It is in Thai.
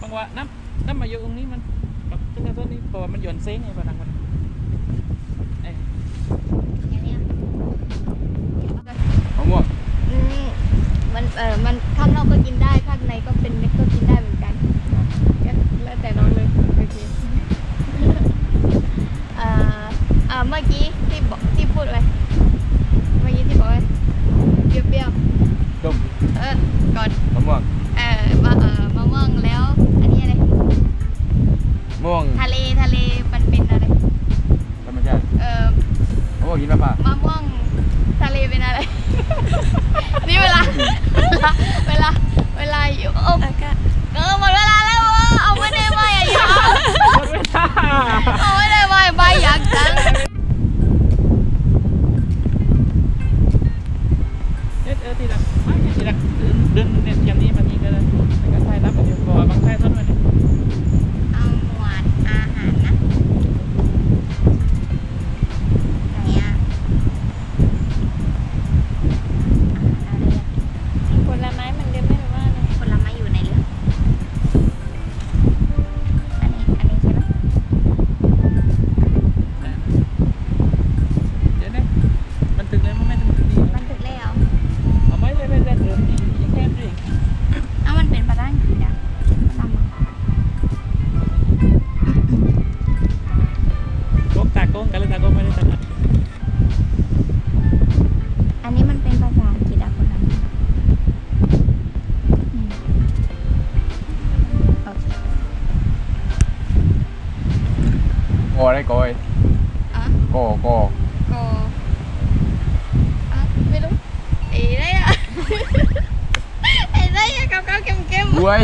บางว่าน้ำน้ำมาอยู่ตรงนี้มันแบบตึ้งกระต้นนี้เพราะว่ามันหย่อนเซ้งไงพนังมันเอ้ยอย่างเนี้ยมะม่วงอืมมันเออมันข้างนอกก็กินได้ข้างในก็เป็นเม็ดก็กินได้เหมือนกันก็แล้วแต่น้องเลยโอเคเอ่อเอ่อเมื่อกี้ที่บอกที่พูดไว้เมื่อกี้ที่บอกไว้เปรี้ยว ส้ม ๆเออก่อน มะม่วง เออมะเออมะม่วงแล้ว อันนี้อะไร ม่วงทะเลทะเลมันเป็นอะไรธรรมชาติเออมะม่วงหินมะพร้าวมะม่วงทะเลเป็นอะไร นี่เวลาเวลาเวลาอยู่โอ้เออหมดเวลาแล้วเว้ยเอาไม่ได้ไหมอะอยากหมดเวลาเอาไม่ได้ไหมใบอยากจังเออเออทีหลังไม่ทีหลังเดินเดินเนี่ยอย่างนี้มันนี้ก็ได้ กงตาโกงกันเลยตาโกงไม่ได้ตากันอันนี้มันเป็นภาษาอังกฤษอะคนนั้นอืมโอเค โกอะไรโกยอะโกโกโกอะไม่รู้เอ้ได้อะเอ้ได้อะเก้าเก้าเค็มเค็มบวย